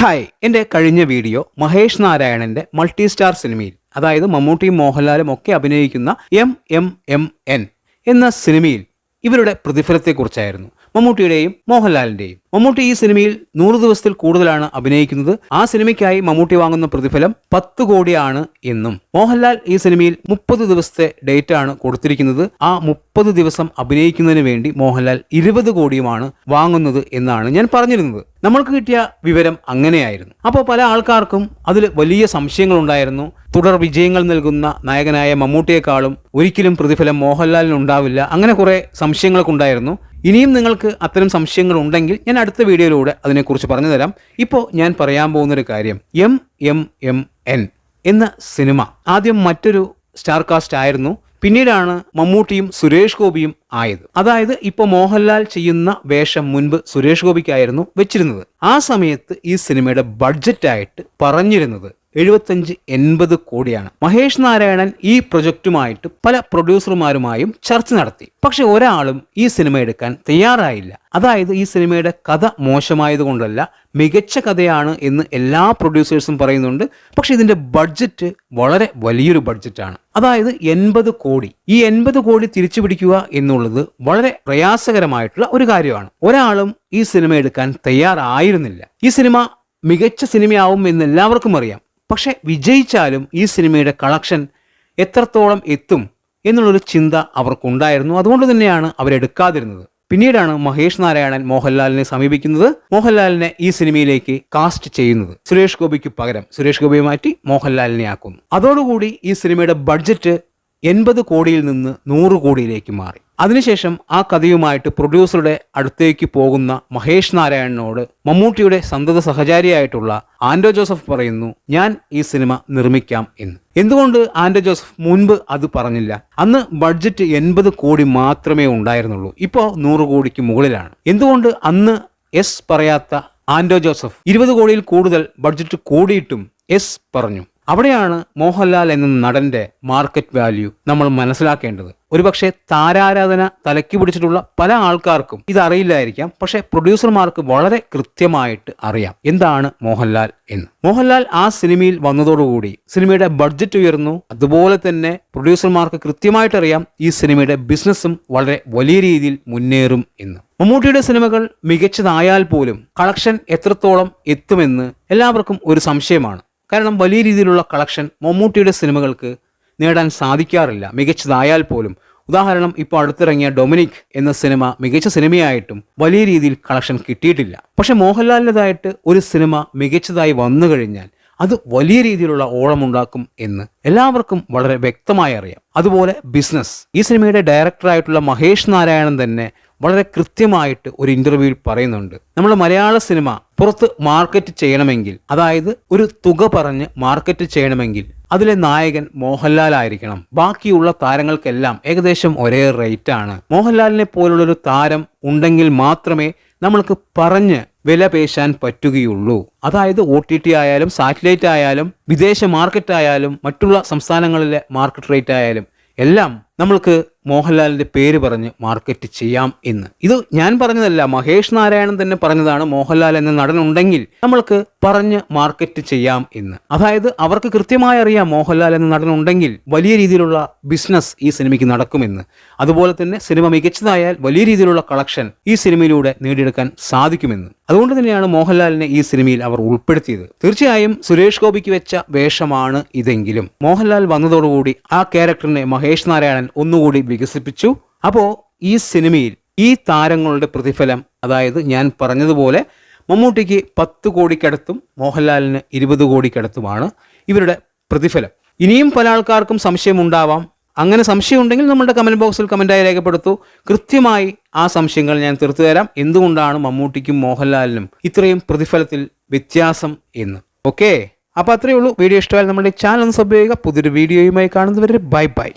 Hi എന്റെ കഴിഞ്ഞ video Mahesh നാരായണന്റെ മൾട്ടി സ്റ്റാർ സിനിമയിൽ അതായത് മമ്മൂട്ടിയും മോഹൻലാലും ഒക്കെ അഭിനയിക്കുന്ന എം എം എം എൻ എന്ന സിനിമയിൽ ഇവരുടെ പ്രതിഫലത്തെക്കുറിച്ചായിരുന്നു. മമ്മൂട്ടിയുടെയും മോഹൻലാലിന്റെയും മമ്മൂട്ടി ഈ സിനിമയിൽ നൂറ് ദിവസത്തിൽ കൂടുതലാണ് അഭിനയിക്കുന്നത്. ആ സിനിമയ്ക്കായി മമ്മൂട്ടി വാങ്ങുന്ന പ്രതിഫലം പത്ത് കോടിയാണ് എന്നും. മോഹൻലാൽ ഈ സിനിമയിൽ മുപ്പത് ദിവസത്തെ ഡേറ്റ് ആണ് കൊടുത്തിരിക്കുന്നത്. ആ മുപ്പത് ദിവസം അഭിനയിക്കുന്നതിന് വേണ്ടി മോഹൻലാൽ ഇരുപത് കോടിയുമാണ് വാങ്ങുന്നത് എന്നാണ് ഞാൻ പറഞ്ഞിരുന്നത്. നമ്മൾക്ക് കിട്ടിയ വിവരം അങ്ങനെയായിരുന്നു. അപ്പോൾ പല ആൾക്കാർക്കും അതിൽ വലിയ സംശയങ്ങളുണ്ടായിരുന്നു. തുടർ വിജയങ്ങൾ നൽകുന്ന നായകനായ മമ്മൂട്ടിയെക്കാളും ഒരിക്കലും പ്രതിഫലം മോഹൻലാലിന് ഉണ്ടാവില്ല. അങ്ങനെ കുറേ സംശയങ്ങളൊക്കെ ഉണ്ടായിരുന്നു. ഇനിയും നിങ്ങൾക്ക് അത്തരം സംശയങ്ങൾ ഉണ്ടെങ്കിൽ ഞാൻ അടുത്ത വീഡിയോയിലൂടെ അതിനെക്കുറിച്ച് പറഞ്ഞു തരാം. ഇപ്പോൾ ഞാൻ പറയാൻ പോകുന്നൊരു കാര്യം എം എം എം എൻ എന്ന സിനിമ ആദ്യം മറ്റൊരു സ്റ്റാർ കാസ്റ്റ് ആയിരുന്നു പിന്നീടാണ് മമ്മൂട്ടിയും സുരേഷ് ഗോപിയും ആയത്. അതായത് ഇപ്പോൾ മോഹൻലാൽ ചെയ്യുന്ന വേഷം മുൻപ് സുരേഷ് ഗോപിക്കായിരുന്നു വെച്ചിരുന്നത്. ആ സമയത്ത് ഈ സിനിമയുടെ ബഡ്ജറ്റായിട്ട് പറഞ്ഞിരുന്നത് എഴുപത്തഞ്ച് എൺപത് കോടിയാണ്. മഹേഷ് നാരായണൻ ഈ പ്രൊജക്റ്റുമായിട്ട് പല പ്രൊഡ്യൂസർമാരുമായും ചർച്ച നടത്തി. പക്ഷെ ഒരാളും ഈ സിനിമ എടുക്കാൻ തയ്യാറായില്ല. അതായത് ഈ സിനിമയുടെ കഥ മോശമായതുകൊണ്ടല്ല മികച്ച കഥയാണ് എന്ന് എല്ലാ പ്രൊഡ്യൂസേഴ്സും പറയുന്നുണ്ട്. പക്ഷെ ഇതിന്റെ ബഡ്ജറ്റ് വളരെ വലിയൊരു ബഡ്ജറ്റാണ്. അതായത് എൺപത് കോടി. ഈ എൺപത് കോടി തിരിച്ചു പിടിക്കുക എന്നുള്ളത് വളരെ പ്രയാസകരമായിട്ടുള്ള ഒരു കാര്യമാണ്. ഒരാളും ഈ സിനിമ എടുക്കാൻ തയ്യാറായിരുന്നില്ല. ഈ സിനിമ മികച്ച സിനിമയാവും എന്ന് എല്ലാവർക്കും അറിയാം. പക്ഷെ വിജയിച്ചാലും ഈ സിനിമയുടെ കളക്ഷൻ എത്രത്തോളം എത്തും എന്നുള്ളൊരു ചിന്ത അവർക്കുണ്ടായിരുന്നു. അതുകൊണ്ട് തന്നെയാണ് അവരെടുക്കാതിരുന്നത്. പിന്നീടാണ് മഹേഷ് നാരായണൻ മോഹൻലാലിനെ സമീപിക്കുന്നത്. മോഹൻലാലിനെ ഈ സിനിമയിലേക്ക് കാസ്റ്റ് ചെയ്യുന്നത്. സുരേഷ് ഗോപിക്ക് പകരം സുരേഷ് ഗോപിയെ മാറ്റി മോഹൻലാലിനെ ആക്കുന്നു. അതോടുകൂടി ഈ സിനിമയുടെ ബഡ്ജറ്റ് എൺപത് കോടിയിൽ നിന്ന് നൂറ് കോടിയിലേക്ക് മാറി. അതിനുശേഷം ആ കഥയുമായിട്ട് പ്രൊഡ്യൂസറുടെ അടുത്തേക്ക് പോകുന്ന മഹേഷ് നാരായണനോട് മമ്മൂട്ടിയുടെ സന്തത സഹചാരിയായിട്ടുള്ള ആൻഡോ ജോസഫ് പറയുന്നു ഞാൻ ഈ സിനിമ നിർമ്മിക്കാം എന്ന്. എന്തുകൊണ്ട് ആൻഡോ ജോസഫ് മുൻപ് അത് പറഞ്ഞില്ല? അന്ന് ബഡ്ജറ്റ് എൺപത് കോടി മാത്രമേ ഉണ്ടായിരുന്നുള്ളൂ. ഇപ്പോൾ നൂറ് കോടിക്ക് മുകളിലാണ്. എന്തുകൊണ്ട് അന്ന് എസ് പറയാത്ത ആൻഡോ ജോസഫ് ഇരുപത് കോടിയിൽ കൂടുതൽ ബഡ്ജറ്റ് കൂടിയിട്ടും എസ് പറഞ്ഞു? അവിടെയാണ് മോഹൻലാൽ എന്ന നടന്റെ മാർക്കറ്റ് വാല്യൂ നമ്മൾ മനസ്സിലാക്കേണ്ടത്. ഒരുപക്ഷെ താരാരാധന തലക്കി പിടിച്ചിട്ടുള്ള പല ആൾക്കാർക്കും ഇതറിയില്ലായിരിക്കാം പക്ഷെ പ്രൊഡ്യൂസർമാർക്ക് വളരെ കൃത്യമായിട്ട് അറിയാം എന്താണ് മോഹൻലാൽ എന്ന്. മോഹൻലാൽ ആ സിനിമയിൽ വന്നതോടുകൂടി സിനിമയുടെ ബഡ്ജറ്റ് ഉയർന്നു. അതുപോലെ തന്നെ പ്രൊഡ്യൂസർമാർക്ക് കൃത്യമായിട്ട് അറിയാം ഈ സിനിമയുടെ ബിസിനസ്സും വളരെ വലിയ രീതിയിൽ മുന്നേറും എന്ന്. മമ്മൂട്ടിയുടെ സിനിമകൾ മികച്ചതായാൽ പോലും കളക്ഷൻ എത്രത്തോളം എത്തുമെന്ന് എല്ലാവർക്കും ഒരു സംശയമാണ്. കാരണം വലിയ രീതിയിലുള്ള കളക്ഷൻ മമ്മൂട്ടിയുടെ സിനിമകൾക്ക് നേടാൻ സാധിക്കാറില്ല. മികച്ചതായാൽ പോലും. ഉദാഹരണം ഇപ്പോൾ അടുത്തിറങ്ങിയ ഡൊമിനിക് എന്ന സിനിമ മികച്ച സിനിമയായിട്ടും വലിയ രീതിയിൽ കളക്ഷൻ കിട്ടിയിട്ടില്ല. പക്ഷെ മോഹൻലാലിന്റെതായിട്ട് ഒരു സിനിമ മികച്ചതായി വന്നു കഴിഞ്ഞാൽ അത് വലിയ രീതിയിലുള്ള ഓളമുണ്ടാക്കും എന്ന് എല്ലാവർക്കും വളരെ വ്യക്തമായി അറിയാം. അതുപോലെ ബിസിനസ്. ഈ സിനിമയുടെ ഡയറക്ടറായിട്ടുള്ള മഹേഷ് നാരായണൻ തന്നെ വളരെ കൃത്യമായിട്ട് ഒരു ഇന്റർവ്യൂവിൽ പറയുന്നുണ്ട്. നമ്മൾ മലയാള സിനിമ പുറത്ത് മാർക്കറ്റ് ചെയ്യണമെങ്കിൽ അതായത് ഒരു തുക പറഞ്ഞ് മാർക്കറ്റ് ചെയ്യണമെങ്കിൽ അതിലെ നായകൻ മോഹൻലാൽ ആയിരിക്കണം. ബാക്കിയുള്ള താരങ്ങൾക്കെല്ലാം ഏകദേശം ഒരേ റേറ്റ് ആണ്. മോഹൻലാലിനെ പോലുള്ളൊരു താരം ഉണ്ടെങ്കിൽ മാത്രമേ നമ്മൾക്ക് പറഞ്ഞ് വില പേശാൻ പറ്റുകയുള്ളൂ. അതായത് ഒ ടി ടി ആയാലും സാറ്റലൈറ്റ് ആയാലും വിദേശ മാർക്കറ്റ് ആയാലും മറ്റുള്ള സംസ്ഥാനങ്ങളിലെ മാർക്കറ്റ് റേറ്റ് ആയാലും എല്ലാം നമ്മൾക്ക് മോഹൻലാലിന്റെ പേര് പറഞ്ഞ് മാർക്കറ്റ് ചെയ്യാം എന്ന്. ഇത് ഞാൻ പറഞ്ഞതല്ല മഹേഷ് നാരായണൻ തന്നെ പറഞ്ഞതാണ് മോഹൻലാൽ എന്ന നടൻ ഉണ്ടെങ്കിൽ നമ്മൾക്ക് പറഞ്ഞ് മാർക്കറ്റ് ചെയ്യാം എന്ന്. അതായത് അവർക്ക് കൃത്യമായി അറിയാം മോഹൻലാൽ എന്ന നടൻ ഉണ്ടെങ്കിൽ വലിയ രീതിയിലുള്ള ബിസിനസ് ഈ സിനിമയ്ക്ക് നടക്കുമെന്ന്. അതുപോലെ തന്നെ സിനിമ മികച്ചതായാൽ വലിയ രീതിയിലുള്ള കളക്ഷൻ ഈ സിനിമയിലൂടെ നേടിയെടുക്കാൻ സാധിക്കുമെന്ന്. അതുകൊണ്ട് തന്നെയാണ് മോഹൻലാലിനെ ഈ സിനിമയിൽ അവർ ഉൾപ്പെടുത്തിയത്. തീർച്ചയായും സുരേഷ് ഗോപിക്ക് വെച്ച വേഷമാണ് ഇതെങ്കിലും. മോഹൻലാൽ വന്നതോടുകൂടി ആ ക്യാരക്ടറിനെ മഹേഷ് നാരായണൻ ഒന്നുകൂടി വികസിപ്പിച്ചു. അപ്പോൾ ഈ സിനിമയിൽ ഈ താരങ്ങളുടെ പ്രതിഫലം അതായത് ഞാൻ പറഞ്ഞതുപോലെ മമ്മൂട്ടിക്ക് പത്ത് കോടിക്കടുത്തും മോഹൻലാലിന് ഇരുപത് കോടിക്കടുത്തുമാണ് ഇവരുടെ പ്രതിഫലം. ഇനിയും പല ആൾക്കാർക്കും സംശയമുണ്ടാവാം. അങ്ങനെ സംശയമുണ്ടെങ്കിൽ നമ്മുടെ കമന്റ് ബോക്സിൽ കമന്റായി രേഖപ്പെടുത്തു. കൃത്യമായി ആ സംശയങ്ങൾ ഞാൻ തീർത്തു തരാം. എന്തുകൊണ്ടാണ് മമ്മൂട്ടിക്കും മോഹൻലാലിനും ഇത്രയും പ്രതിഫലത്തിൽ വ്യത്യാസം എന്ന്? ഓക്കെ അപ്പോൾ അത്രയേ ഉള്ളൂ. വീഡിയോ ഇഷ്ടമായാൽ നമ്മുടെ ചാനൽ സബ് ചെയ്യുക. പുതിയൊരു വീഡിയോയുമായി കാണുന്നവരെ ബൈ ബൈ